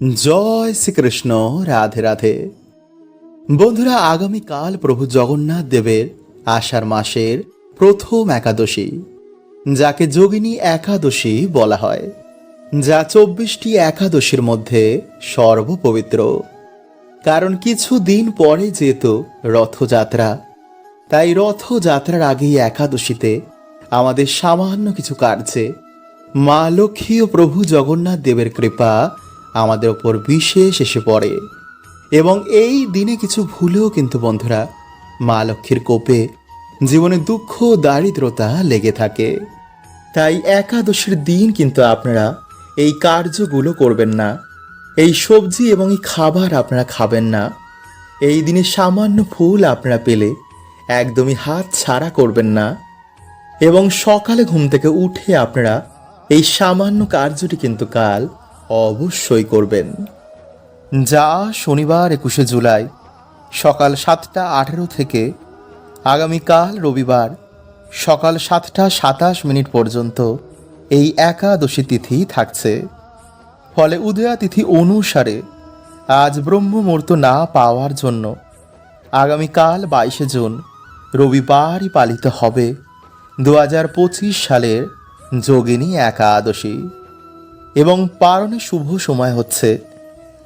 জয় শ্রীকৃষ্ণ, রাধে রাধে। বন্ধুরা, আগামীকাল প্রভু জগন্নাথ দেবের আষাঢ় মাসের প্রথম একাদশী, যাকে যোগিনী একাদশী বলা হয়, যা চব্বিশটি একাদশীর মধ্যে সর্বপবিত্র। কারণ কিছু দিন পরে যেহেতু রথযাত্রা, তাই রথযাত্রার আগেই একাদশীতে আমাদের সামান্য কিছু কার্যে মা লক্ষ্মী ও প্রভু জগন্নাথ দেবের কৃপা আমাদের ওপর বিশেষ এসে পড়ে। এবং এই দিনে কিছু ভুলেও কিন্তু বন্ধুরা, মা লক্ষ্মীর কোপে জীবনে দুঃখ, দারিদ্রতা লেগে থাকে। তাই একাদশীর দিন কিন্তু আপনারা এই কার্যগুলো করবেন না। এই সবজি এবং এই খাবার আপনারা খাবেন না। এই দিনে সামান্য ফুল আপনারা পেলে একদমই হাত ছাড়া করবেন না। এবং সকালে ঘুম থেকে উঠে আপনারা এই সামান্য কার্যটি কিন্তু কাল অবশ্যই করবেন। যা শনিবার একুশে জুলাই সকাল সাতটা আঠেরো থেকে আগামীকাল রবিবার সকাল সাতটা সাতাশ মিনিট পর্যন্ত এই একাদশী তিথি থাকছে। ফলে উদয়া তিথি অনুসারে আজ ব্রহ্মমূর্ত না পাওয়ার জন্য আগামীকাল বাইশে জুন রবিবারই পালিত হবে দু হাজার পঁচিশ সালের যোগিনী একাদশী। এবং পারণে শুভ সময় হচ্ছে।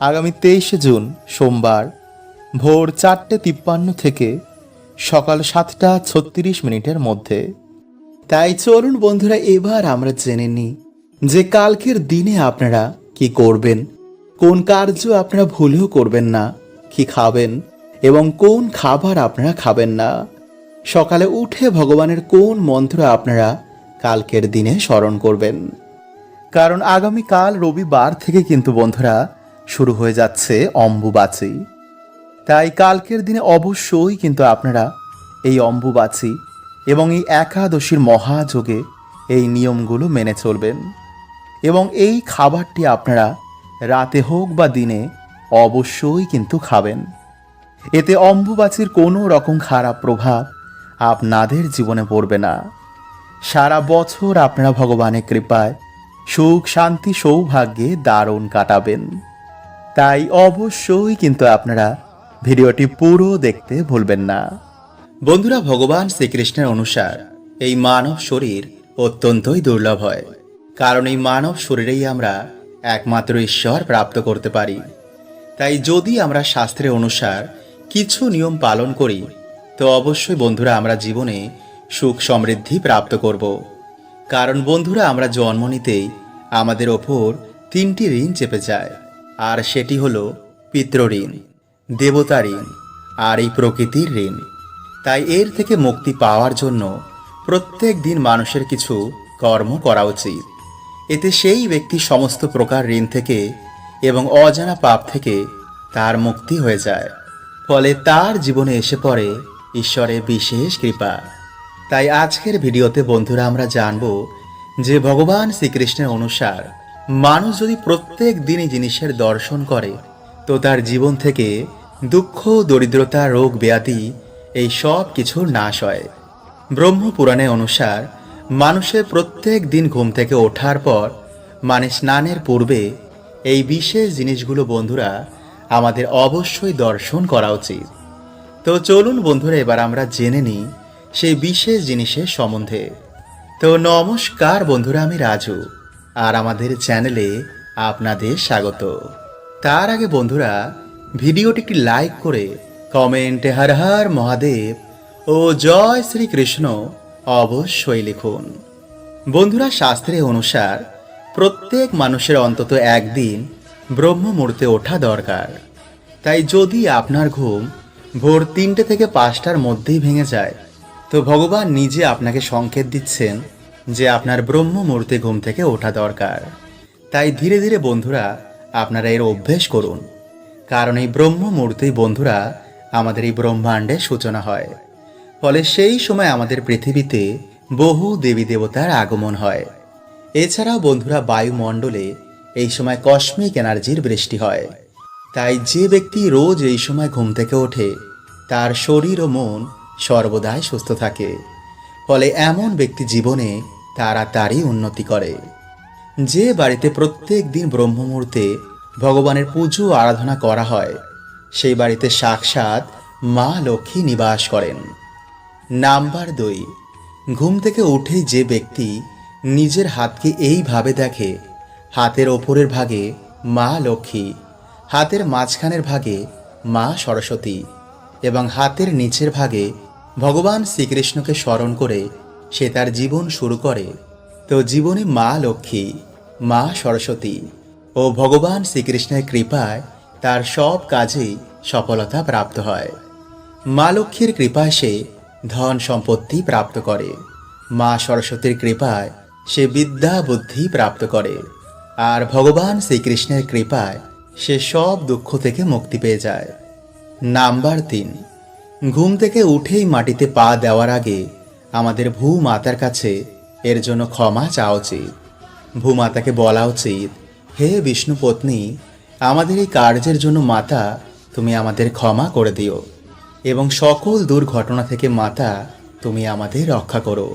আগামী তেইশে জুন, সোমবার, ভোর চারটে তিপ্পান্ন থেকে সকাল সাতটা ছত্রিশ মিনিটের মধ্যে। তাই চলুন বন্ধুরা, এবার আমরা জেনে নিই যে কালকের দিনে আপনারা কি করবেন, কোন কার্য আপনারা ভুলেও করবেন না, কি খাবেন এবং কোন খাবার আপনারা খাবেন না। সকালে উঠে ভগবানের কোন মন্ত্র আপনারা কালকের দিনে স্মরণ করবেন। কারণ আগামীকাল রবিবার থেকে কিন্তু বন্ধুরা শুরু হয়ে যাচ্ছে অম্বুবাচী। তাই কালকের দিনে অবশ্যই কিন্তু আপনারা এই অম্বুবাচী এবং এই একাদশীর মহাযোগে এই নিয়মগুলো মেনে চলবেন এবং এই খাবারটি আপনারা রাতে হোক বা দিনে অবশ্যই কিন্তু খাবেন। এতে অম্বুবাচীর কোনো রকম খারাপ প্রভাব আপনাদের জীবনে পড়বে না। সারা বছর আপনারা ভগবানের কৃপায় সুখ, শান্তি, সৌভাগ্যে দারুণ কাটাবেন। তাই অবশ্যই কিন্তু আপনারা ভিডিওটি পুরো দেখতে ভুলবেন না। বন্ধুরা, ভগবান শ্রীকৃষ্ণের অনুসার এই মানব শরীর অত্যন্তই দুর্লভ হয়। কারণ এই মানব শরীরেই আমরা একমাত্র ঈশ্বর প্রাপ্ত করতে পারি। তাই যদি আমরা শাস্ত্রের অনুসার কিছু নিয়ম পালন করি, তো অবশ্যই বন্ধুরা আমরা জীবনে সুখ সমৃদ্ধি প্রাপ্ত করব। কারণ বন্ধুরা, আমরা জন্ম নিতেই আমাদের ওপর তিনটি ঋণ চেপে যায়, আর সেটি হলো পিতৃঋণ দেবতা ঋণ, আর এই প্রকৃতির ঋণ। তাই এর থেকে মুক্তি পাওয়ার জন্য প্রত্যেক দিন মানুষের কিছু কর্ম করা উচিত। এতে সেই ব্যক্তি সমস্ত প্রকার ঋণ থেকে এবং অজানা পাপ থেকে তার মুক্তি হয়ে যায়। ফলে তার জীবনে এসে পড়ে ঈশ্বরের বিশেষ কৃপা। তাই আজকের ভিডিওতে বন্ধুরা আমরা জানব যে ভগবান শ্রীকৃষ্ণের অনুসার মানুষ যদি প্রত্যেক দিনই জিনিসের দর্শন করে, তো তার জীবন থেকে দুঃখ, দরিদ্রতা, রোগ, ব্যাধি এই সব কিছুর নাশ হয়। ব্রহ্মপুরাণে অনুসার মানুষের প্রত্যেক দিন ঘুম থেকে ওঠার পর মানে স্নানের পূর্বে, এই বিশেষ জিনিসগুলো বন্ধুরা আমাদের অবশ্যই দর্শন করা উচিত। তো চলুন বন্ধুরা এবার আমরা জেনে নিই সেই বিশেষ জিনিসের সম্বন্ধে। তো নমস্কার বন্ধুরা, আমি রাজু, আর আমাদের চ্যানেলে আপনাদের স্বাগত। তার আগে বন্ধুরা, ভিডিওটি একটি লাইক করে কমেন্টে হর হর মহাদেব ও জয় শ্রীকৃষ্ণ অবশ্যই লিখুন। বন্ধুরা, শাস্ত্রে অনুসার প্রত্যেক মানুষের অন্তত একদিন ব্রহ্ম মুহূর্তে ওঠা দরকার। তাই যদি আপনার ঘুম ভোর তিনটে থেকে পাঁচটার মধ্যেই ভেঙে যায় তো ভগবান নিজে আপনাকে সংকেত দিচ্ছেন যে আপনার ব্রহ্ম মুহূর্তে ঘুম থেকে ওঠা দরকার। তাই ধীরে ধীরে বন্ধুরা, আপনারা এর অভ্যেস করুন। কারণ এই ব্রহ্ম মুহূর্তেই বন্ধুরা, আমাদের এই ব্রহ্মাণ্ডের সূচনা হয়। ফলে সেই সময় আমাদের পৃথিবীতে বহু দেবী দেবতার আগমন হয়। এছাড়াও বন্ধুরা, বায়ুমণ্ডলে এই সময় কসমিক এনার্জির বৃষ্টি হয়। তাই যে ব্যক্তি রোজ এই সময় ঘুম থেকে ওঠে, তার শরীর ও মন সর্বদাই সুস্থ থাকে। ফলে এমন ব্যক্তি জীবনে তাড়াতাড়ি উন্নতি করে। যে বাড়িতে প্রত্যেক দিন ব্রহ্মমুহূর্তে ভগবানের পুজো আরাধনা করা হয়, সেই বাড়িতে সাক্ষাৎ মা লক্ষ্মী নিবাস করেন। নাম্বার দুই, ঘুম থেকে উঠে যে ব্যক্তি নিজের হাতকে এইভাবে দেখে, হাতের ওপরের ভাগে মা লক্ষ্মী, হাতের মাঝখানের ভাগে মা সরস্বতী এবং হাতের নিচের ভাগে ভগবান শ্রীকৃষ্ণকে স্মরণ করে সে তার জীবন শুরু করে। তো জীবনে মা লক্ষ্মী, মা সরস্বতী ও ভগবান শ্রীকৃষ্ণের কৃপায় তার সব কাজেই সফলতা প্রাপ্ত হয়। মা লক্ষ্মীর কৃপায় সে ধন সম্পত্তি প্রাপ্ত করে। মা সরস্বতীর কৃপায় সে বিদ্যা বুদ্ধি প্রাপ্ত করে। আর ভগবান শ্রীকৃষ্ণের কৃপায় সে সব দুঃখ থেকে মুক্তি পেয়ে যায়। নাম্বার তিন ঘুম থেকে উঠেই মাটিতে পা দেওয়ার আগে আমাদের ভূমাতার কাছে এর জন্য ক্ষমা চাওয়া উচিত। ভূমাতাকে বলা উচিত, হে বিষ্ণু পত্নী, আমাদের এই কার্যের জন্য মাতা, তুমি আমাদের ক্ষমা করে দিও এবং সকল দুর্ঘটনা থেকে মাতা, তুমি আমাদের রক্ষা করো।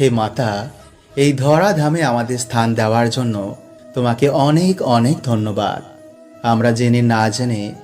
হে মাতা, এই ধরাধামে আমাদের স্থান দেওয়ার জন্য তোমাকে অনেক অনেক ধন্যবাদ। আমরা জেনে না জেনে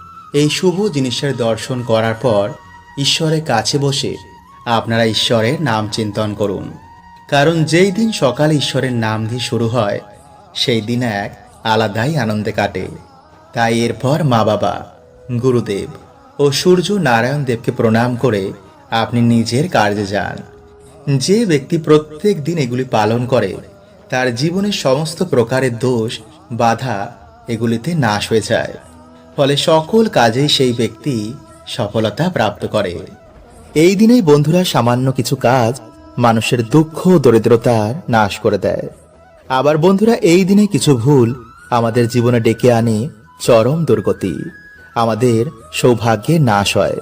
এই শুভ জিনিসের দর্শন করার পর ঈশ্বরের কাছে বসে আপনারা ঈশ্বরের নাম চিন্তন করুন। কারণ যেই দিন সকালে ঈশ্বরের নাম দিয়ে শুরু হয়, সেই দিন এক আলাদাই আনন্দে কাটে। তাই এরপর মা বাবা, গুরুদেব ও সূর্য নারায়ণ দেবকে প্রণাম করে আপনি নিজের কার্যে যান। যে ব্যক্তি প্রত্যেক দিন এগুলি পালন করে, তার জীবনের সমস্ত প্রকারের দোষ, বাধা এগুলিতে নাশ হয়ে যায়। ফলে সকল কাজেই সেই ব্যক্তি সফলতা প্রাপ্ত করে। এই দিনেই বন্ধুরা সামান্য কিছু কাজ মানুষের দুঃখ দরিদ্রতার নাশ করে দেয়। আবার বন্ধুরা, এই দিনে কিছু ভুল আমাদের জীবনে ডেকে আনে চরম দুর্গতি। আমাদের সৌভাগ্যে নাশ হয়।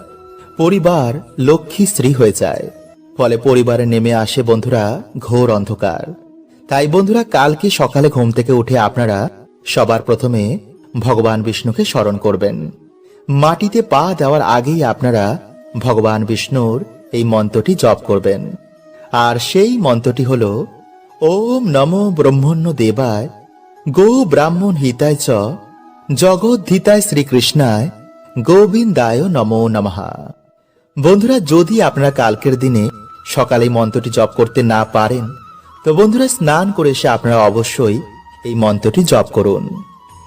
পরিবার লক্ষ্মী স্ত্রী হয়ে যায়। ফলে পরিবারে নেমে আসে বন্ধুরা ঘোর অন্ধকার। তাই বন্ধুরা, কালকে সকালে ঘুম থেকে উঠে আপনারা সবার প্রথমে ভগবান বিষ্ণুকে স্মরণ করবেন। মাটিতে পা দেওয়ার আগেই আপনারা ভগবান বিষ্ণুর এই মন্ত্রটি জপ করবেন। আর সেই মন্ত্রটি হল, ওম নমো ব্রহ্মণ্য দেবায়, গো ব্রাহ্মণ হিতায় চ জগদ্ধিতায় শ্রীকৃষ্ণায়, গোবিন্দায় নমো নমহা বন্ধুরা, যদি আপনারা কালকের দিনে সকালে মন্ত্রটি জপ করতে না পারেন, তো বন্ধুরা, স্নান করে এসে আপনারা অবশ্যই এই মন্ত্রটি জপ করুন।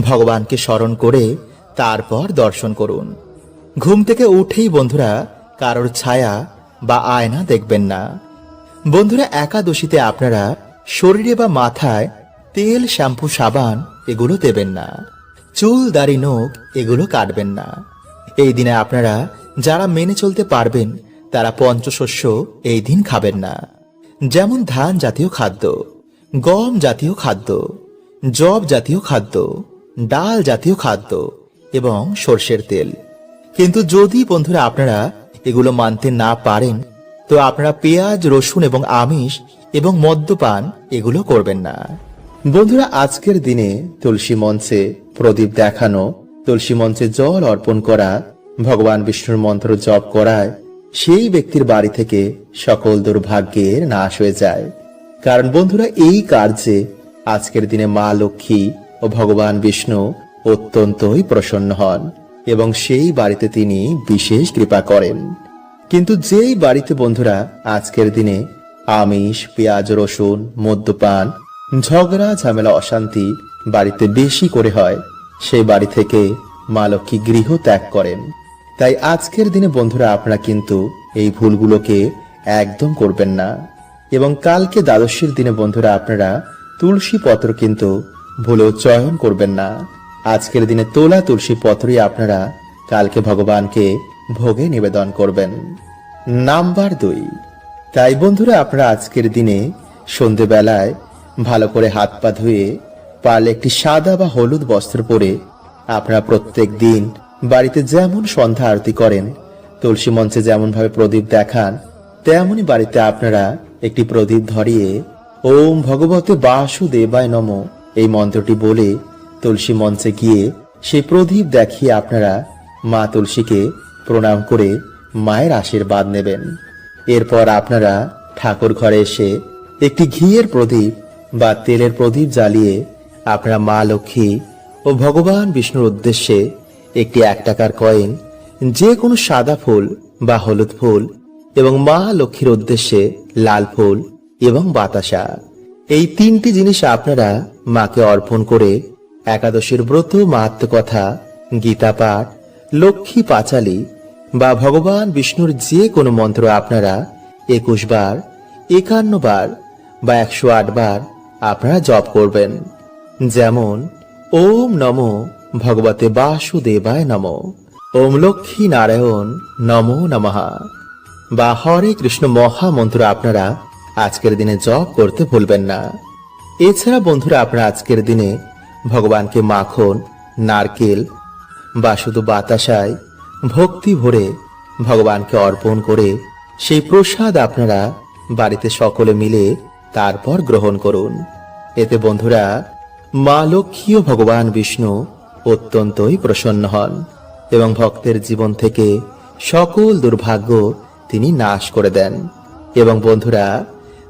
ভগবানকে স্মরণ করে তারপর দর্শন করুন। ঘুম থেকে উঠেই বন্ধুরা কারোর ছায়া বা আয়না দেখবেন না। বন্ধুরা একাদশীতে আপনারা শরীরে বা মাথায় তেল, শ্যাম্পু, সাবান এগুলো দেবেন না। চুল, দাড়ি, নখ এগুলো কাটবেন না। এই দিনে আপনারা যারা মেনে চলতে পারবেন, তারা পঞ্চশস্য এই দিন খাবেন না। যেমন ধান জাতীয় খাদ্য, গম জাতীয় খাদ্য জব জাতীয় খাদ্য ডাল জাতীয় খাদ্য এবং সর্ষের তেল। কিন্তু যদি বন্ধুরা আপনারা এগুলো মানতে না পারেন, তো আপনারা পেঁয়াজ, রসুন এবং আমিষ এবং মদ্যপান এগুলো করবেন না। বন্ধুরা, আজকের দিনে তুলসী মঞ্চে প্রদীপ দেখানো, তুলসী মঞ্চে জল অর্পণ করা, ভগবান বিষ্ণুর মন্ত্র জপ করায়, সেই ব্যক্তির বাড়ি থেকে সকল দুর্ভাগ্যের নাশ হয়ে যায়। কারণ বন্ধুরা, এই কার্যে আজকের দিনে মা লক্ষ্মী ও ভগবান বিষ্ণু অত্যন্তই প্রসন্ন হন এবং সেই বাড়িতে তিনি বিশেষ কৃপা করেন। কিন্তু যেই বাড়িতে বন্ধুরা আজকের দিনে আমিষ, পেঁয়াজ, রসুন, মদ্যপান, ঝগড়া, ঝামেলা, অশান্তি বাড়িতে বেশি করে হয়, সেই বাড়ি থেকে মা লক্ষ্মী গৃহ ত্যাগ করেন। তাই আজকের দিনে বন্ধুরা আপনারা কিন্তু এই ভুলগুলোকে একদম করবেন না। এবং কালকে দ্বাদশীর দিনে বন্ধুরা আপনারা তুলসী পত্র কিন্তু ভুলেও চয়ন করবেন না। আজকের দিনে তোলা তুলসী পত্রই আপনারা কালকে ভগবানকে ভোগে নিবেদন করবেন। নাম্বার দুই। তাই বন্ধুরা, আপনারা আজকের দিনে সন্ধেবেলায় ভালো করে হাত পা ধুয়ে পারলে একটি সাদা বা হলুদ বস্ত্র পরে আপনারা প্রত্যেক দিন বাড়িতে যেমন সন্ধ্যা আরতি করেন, তুলসী মঞ্চে যেমন ভাবে প্রদীপ দেখান, তেমনই বাড়িতে আপনারা একটি প্রদীপ ধরিয়ে ওম ভগবতে বাসুদেবায় নম এই মন্ত্রটি বলে তুলসী মঞ্চে গিয়ে সেই প্রদীপ দেখিয়ে আপনারা মা তুলসীকে প্রণাম করে মায়ের আশীর্বাদ নেবেন। এরপর আপনারা ঠাকুর ঘরে এসে একটি ঘিয়ের প্রদীপ বা তেলের প্রদীপ জ্বালিয়ে আপনারা মা লক্ষ্মী ও ভগবান বিষ্ণুর উদ্দেশ্যে একটি এক টাকার কয়েন যে কোনো সাদা ফুল বা হলুদ ফুল এবং মা লক্ষ্মীর উদ্দেশ্যে লাল ফুল এবং বাতাসা এই তিনটি জিনিস আপনারা মাকে অর্পণ করে একাদশীর ব্রত মাহাত্ম কথা গীতা পাঠ, লক্ষ্মী পাঁচালী বা ভগবান বিষ্ণুর যে কোনো মন্ত্র আপনারা একুশ বার, একান্ন বার বা একশো আট বার আপনারা জপ করবেন। যেমন, ওম নম ভগবতে বাসুদেবায় নম, ওম লক্ষ্মী নারায়ণ নমো নমঃ বা হরে কৃষ্ণ মহামন্ত্র আপনারা আজকের দিনে জপ করতে ভুলবেন না। এছাড়া বন্ধুরা, আপনারা আজকের দিনে ভগবানকে মাখন, নারকেল বা শুধু বাতাসায় ভক্তি ভরে ভগবানকে অর্পণ করে সেই প্রসাদ আপনারা বাড়িতে সকলে মিলে তারপর গ্রহণ করুন। এতে বন্ধুরা, মা লক্ষ্মী ভগবান বিষ্ণু অত্যন্তই প্রসন্ন হন এবং ভক্তের জীবন থেকে সকল দুর্ভাগ্য তিনি নাশ করে দেন। এবং বন্ধুরা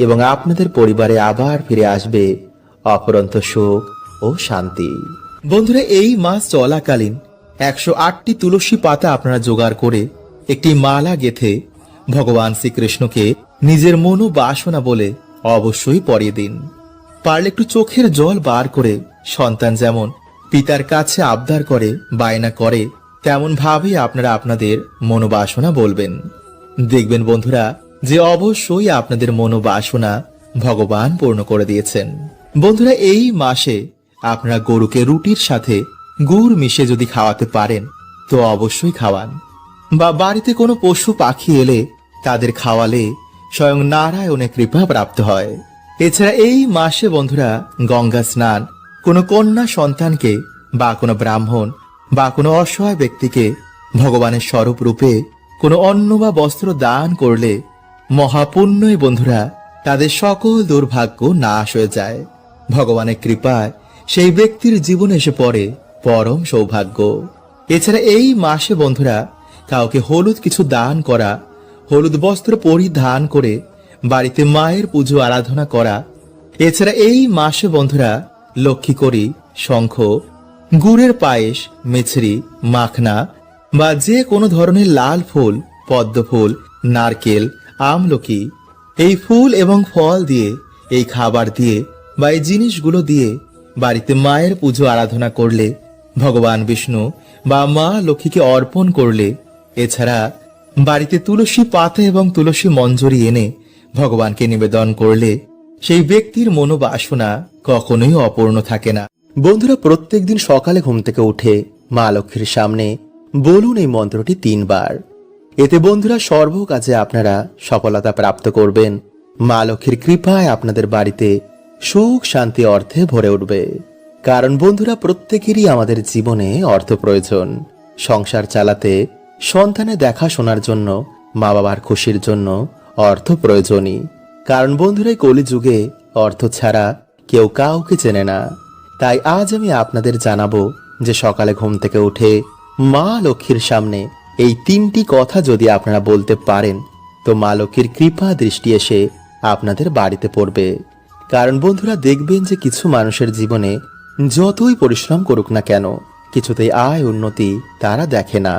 এবং আপনাদের পরিবারে আবার ফিরে আসবে অপরন্ত সুখ ও শান্তি। বন্ধুরা, এই মাস চলাকালীন একশো আটটি তুলসী পাতা আপনারা জোগাড় করে একটি মালা গেথে ভগবান শ্রীকৃষ্ণকে নিজের মনো বাসনা বলে অবশ্যই পরিয়ে দিন। পারলে একটু চোখের জল বার করে সন্তান যেমন পিতার কাছে আবদার করে, বায়না করে তেমন ভাবেই আপনারা আপনাদের মনোবাসনা বলবেন। দেখবেন বন্ধুরা যে অবশ্যই আপনাদের মনোবাসনা ভগবান পূর্ণ করে দিয়েছেন। বন্ধুরা, এই মাসে আপনারা গরুকে রুটির সাথে গুড় মিশে যদি খাওয়াতে পারেন, তো অবশ্যই খাওয়ান। বা বাড়িতে কোনো পশু পাখি এলে তাদের খাওয়ালে স্বয়ং নারায়ণের কৃপা প্রাপ্ত হয়। এছাড়া এই মাসে বন্ধুরা গঙ্গা স্নান কোনো কন্যা সন্তানকে বা কোনো ব্রাহ্মণ বা কোনো অসহায় ব্যক্তিকে ভগবানের স্বরূপ রূপে কোনো অন্ন বা বস্ত্র দান করলে মহাপুণ্যই বন্ধুরা, তাদের সকল দুর্ভাগ্য নাশ হয়ে যায়। ভগবানের কৃপায় সেই ব্যক্তির জীবনে এসে পড়ে পরম সৌভাগ্য। এছাড়া এই মাসে বন্ধুরা, কাউকে হলুদ কিছু দান করা, হলুদ বস্ত্র পরিধান করে বাড়িতে মায়ের পুজো আরাধনা করা, এছাড়া এই মাসে বন্ধুরা লক্ষ্মী করি শঙ্খ, গুড়ের পায়েস, মিছরি, মাখনা বা যে কোনো ধরনের লাল ফুল, পদ্ম ফুল, নারকেল আমলকি, এই ফুল এবং ফল দিয়ে, এই খাবার দিয়ে বা এই জিনিসগুলো দিয়ে বাড়িতে মায়ের পুজো আরাধনা করলে, ভগবান বিষ্ণু বা মা লক্ষ্মীকে অর্পণ করলে, এছাড়া বাড়িতে তুলসী পাতা এবং তুলসী মঞ্জরি এনে ভগবানকে নিবেদন করলে সেই ব্যক্তির মনোবাসনা কখনোই অপূর্ণ থাকে না। বন্ধুরা, প্রত্যেকদিন সকালে ঘুম থেকে উঠে মা লক্ষ্মীর সামনে বলুন এই মন্ত্রটি তিনবার। এতে বন্ধুরা সর্ব কাজে আপনারা সফলতা প্রাপ্ত করবেন। মা লক্ষ্মীর কৃপায় আপনাদের বাড়িতে সুখ, শান্তি, অর্থে ভরে উঠবে। কারণ বন্ধুরা প্রত্যেকেরই আমাদের জীবনে অর্থ প্রয়োজন। সংসার চালাতে সন্তানের দেখাশোনার জন্য মা বাবার খুশির জন্য অর্থ প্রয়োজনই। কারণ বন্ধুরা কলিযুগে অর্থ ছাড়া কেউ কাউকে চেনে না। তাই আজ আমি আপনাদের জানাব যে সকালে ঘুম থেকে উঠে মা লক্ষ্মীর সামনে এই তিনটি কথা যদি আপনারা বলতে পারেন, তো মা লক্ষ্মীর কৃপা দৃষ্টি এসে আপনাদের বাড়িতে পড়বে। কারণ বন্ধুরা, দেখবেন যে কিছু মানুষের জীবনে যতই পরিশ্রম করুক না কেন, কিছুতেই আয় উন্নতি তারা দেখে না।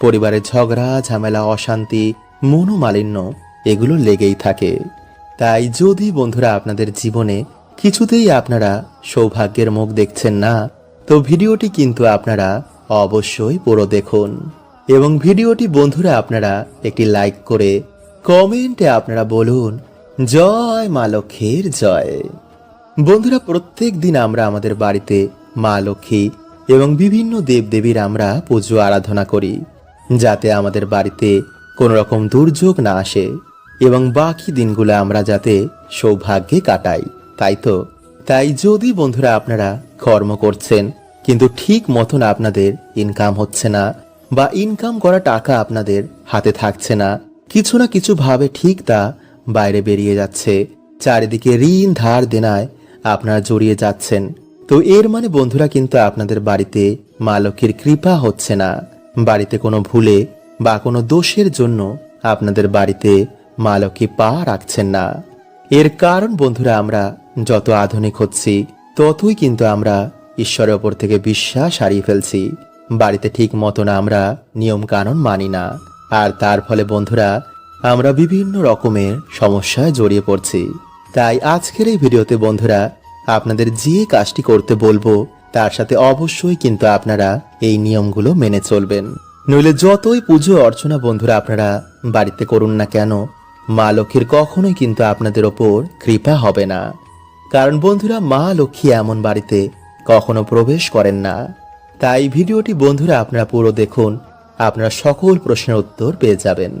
পরিবারের ঝগড়া, ঝামেলা, অশান্তি, মনোমালিন্য এগুলো লেগেই থাকে। তাই যদি বন্ধুরা আপনাদের জীবনে কিছুতেই আপনারা সৌভাগ্যের মুখ দেখছেন না, তো ভিডিওটি কিন্তু আপনারা অবশ্যই পুরো দেখুন। এবং ভিডিওটি বন্ধুরা আপনারা একটি লাইক করে কমেন্টে আপনারা বলুন, জয় মা লক্ষ্মীর জয়। বন্ধুরা, প্রত্যেক দিন আমরা আমাদের বাড়িতে মা লক্ষ্মী এবং বিভিন্ন দেবদেবীর আমরা পুজো আরাধনা করি, যাতে আমাদের বাড়িতে কোনো রকম দুর্যোগ না আসে এবং বাকি দিনগুলো আমরা যাতে সৌভাগ্যে কাটাই, তাই তো? তাই যদি বন্ধুরা আপনারা কর্ম করছেন, কিন্তু ঠিক মতন আপনাদের ইনকাম হচ্ছে না বা ইনকাম করা টাকা আপনাদের হাতে থাকছে না। কিছু না কিছু ভাবে ঠিক তা বাইরে বেরিয়ে যাচ্ছে। চারিদিকে ঋণ ধার দেনায় আপনারা জড়িয়ে যাচ্ছেন। তো এর মানে বন্ধুরা কিন্তু আপনাদের বাড়িতে মা লক্ষ্মীর কৃপা হচ্ছে না। বাড়িতে কোনো ভুলে বা কোনো দোষের জন্য আপনাদের বাড়িতে মা লক্ষ্মী পা রাখছেন না। এর কারণ বন্ধুরা আমরা যত আধুনিক হচ্ছি, ততই কিন্তু আমরা ঈশ্বরের ওপর থেকে বিশ্বাস হারিয়ে ফেলছি। বাড়িতে ঠিক মতন আমরা নিয়ম কানুন মানি না। আর তার ফলে, বন্ধুরা, আমরা বিভিন্ন রকমের সমস্যায় জড়িয়ে পড়ছি। তাই আজকের এই ভিডিওতে, বন্ধুরা, আপনাদের যে কাজটি করতে বলব, তার সাথে অবশ্যই কিন্তু আপনারা এই নিয়মগুলো মেনে চলবেন। নইলে যতই পুজো অর্চনা, বন্ধুরা, আপনারা বাড়িতে করুন না কেন, মা লক্ষ্মীর কখনোই কিন্তু আপনাদের ওপর কৃপা হবে না। কারণ, বন্ধুরা, মা লক্ষ্মী এমন বাড়িতে কখনো প্রবেশ করেন না। তাই ভিডিওটি বন্ধুরা আপনারা পুরো দেখুন। আপনারা সকল প্রশ্নের উত্তর পেয়ে যাবেন।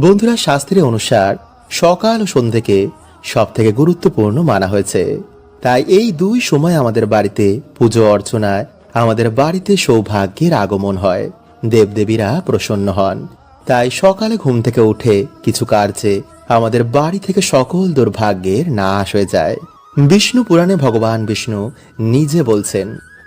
বন্ধুরা, শাস্ত্রে অনুসার সকাল ও সন্ধ্যেকে সব থেকে গুরুত্বপূর্ণ মানা হয়েছে। তাই এই দুই সময় আমাদের বাড়িতে পুজো অর্চনায় আমাদের বাড়িতে সৌভাগ্যের আগমন হয়। দেবদেবীরা প্রসন্ন হন। তাই সকালে ঘুম থেকে উঠে কিছু কার্যে আমাদের বাড়ি থেকে সকল দুর্ভাগ্যের নাশ হয়ে যায়। বিষ্ণু পুরাণে ভগবান বিষ্ণু নিজে বলছেন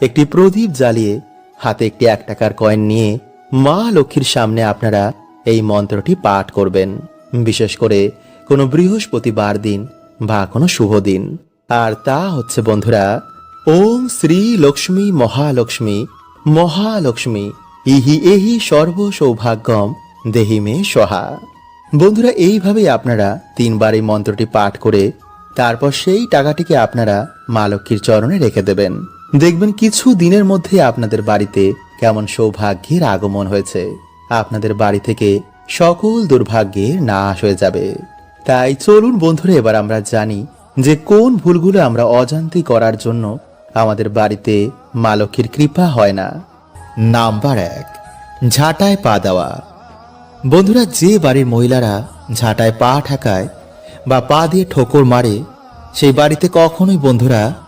একটি প্রদীপ জ্বালিয়ে হাতে একটি এক টাকার কয়েন নিয়ে মা লক্ষ্মীর সামনে আপনারা এই মন্ত্রটি পাঠ করবেন। বিশেষ করে কোনো বৃহস্পতিবার দিন বা কোনো শুভ দিন। আর তা হচ্ছে, বন্ধুরা, ওম শ্রী লক্ষ্মী মহালক্ষ্মী মহালক্ষ্মী, ইহি এহি সর্ব সৌভাগ্যম দেহি মে সহা বন্ধুরা, এইভাবেই আপনারা তিনবার এই মন্ত্রটি পাঠ করে তারপর সেই টাকাটিকে আপনারা মা লক্ষ্মীর চরণে রেখে দেবেন। দেখবেন কিছু দিনের মধ্যে আপনাদের বাড়িতে কেমন সৌভাগ্যের আগমন হয়েছে। আপনাদের বাড়ি থেকে সকল দুর্ভাগ্যের নাশ হয়ে যাবে। তাই চলুন বন্ধুরা, এবার আমরা জানি যে কোন ভুলগুলো আমরা অজান্তি করার জন্য আমাদের বাড়িতে মা লক্ষ্মীর কৃপা হয় না। নাম্বার এক, ঝাঁটায় পা দেওয়া। বন্ধুরা, যে বাড়ির মহিলারা ঝাঁটায় পা ঠাকায় বা পা দিয়ে ঠোকর মারে, সেই বাড়িতে কখনোই বন্ধুরা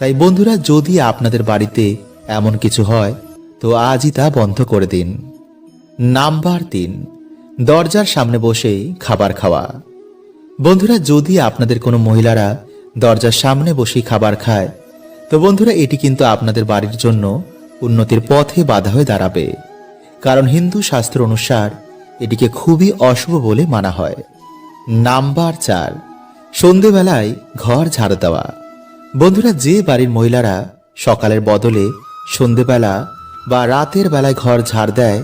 তাই বন্ধুরা, যদি আপনাদের বাড়িতে এমন কিছু হয়, তো আজই তা বন্ধ করে দিন। নাম্বার তিন, দরজার সামনে বসেই খাবার খাওয়া। বন্ধুরা, যদি আপনাদের কোনো মহিলারা দরজার সামনে বসেই খাবার খায়, তো বন্ধুরা, এটি কিন্তু আপনাদের বাড়ির জন্য উন্নতির পথে বাধা হয়ে দাঁড়াবে। কারণ হিন্দু শাস্ত্র অনুসার এটিকে খুবই অশুভ বলে মানা হয়। নাম্বার চার, সন্ধেবেলায় ঘর ঝাড়ু দেওয়া। বন্ধুরা, যে বাড়ির মহিলারা সকালের বদলে সন্ধেবেলা বা রাতের বেলায় ঘর ঝাড় দেয়,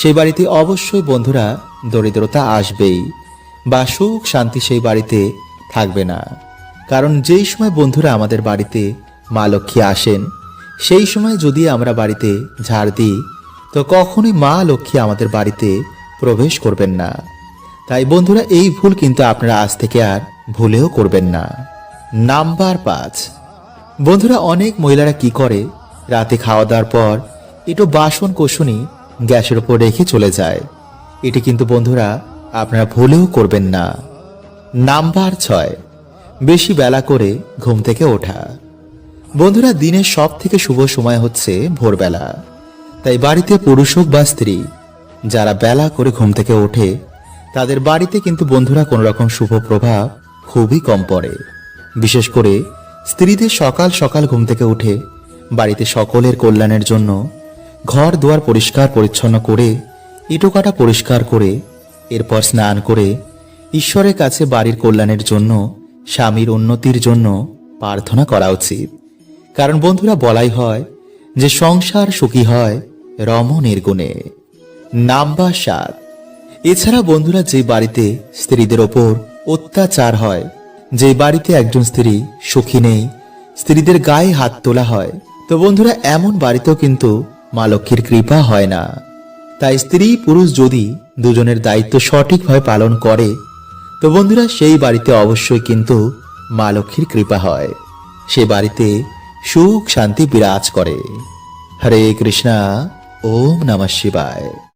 সেই বাড়িতে অবশ্যই বন্ধুরা দরিদ্রতা আসবেই বা সুখ শান্তি সেই বাড়িতে থাকবে না। কারণ যেই সময় বন্ধুরা আমাদের বাড়িতে মা লক্ষ্মী আসেন, সেই সময় যদি আমরা বাড়িতে ঝাড় দিই, তো কখনোই মা লক্ষ্মী আমাদের বাড়িতে প্রবেশ করবেন না। তাই বন্ধুরা, এই ভুল কিন্তু আপনারা আজ থেকে আর ভুলেও করবেন না। নাম্বার পাঁচ। বন্ধুরা, অনেক মহিলারা কি করে? রাতে খাওয়া দাওয়ার পর একটু বাসন কোষণই গ্যাসের উপর রেখে চলে যায়। এটি কিন্তু বন্ধুরা, আপনারা ভুলেও করবেন না। নাম্বার ছয়। বেশি বেলা করে ঘুম থেকে ওঠা। বন্ধুরা, দিনের সব থেকে শুভ সময় হচ্ছে ভোরবেলা। তাই বাড়িতে পুরুষ হোক বা স্ত্রী, যারা বেলা করে ঘুম থেকে ওঠে, তাদের বাড়িতে কিন্তু বন্ধুরা কোনো রকম শুভ প্রভাব খুবই কম পড়ে। বিশেষ করে স্ত্রীদের সকাল সকাল ঘুম থেকে উঠে বাড়িতে সকলের কল্যাণের জন্য ঘর দুয়ার পরিষ্কার পরিচ্ছন্ন করে ইটোকাটা পরিষ্কার করে, এরপর স্নান করে ঈশ্বরের কাছে বাড়ির কল্যাণের জন্য, স্বামীর উন্নতির জন্য প্রার্থনা করা উচিত। কারণ বন্ধুরা, বলাই হয় যে সংসার সুখী হয় রমণের গুণে নাম্বার সাত। এছাড়া বন্ধুরা, যে বাড়িতে স্ত্রীদের ওপর অত্যাচার হয় যে বাড়িতে একজন স্ত্রী সুখী নেই, স্ত্রীদের গায়ে হাত তোলা হয়। তো বন্ধুরা, এমন বাড়িতেও কিন্তু মা লক্ষ্মীর কৃপা হয় না। তাই স্ত্রী পুরুষ যদি দুজনের দায়িত্ব সঠিকভাবে পালন করে, তো বন্ধুরা, সেই বাড়িতে অবশ্যই কিন্তু মা লক্ষ্মীর কৃপা হয়। সে বাড়িতে সুখ শান্তি বিরাজ করে। হরে কৃষ্ণা, ওম নমঃ শিবায়।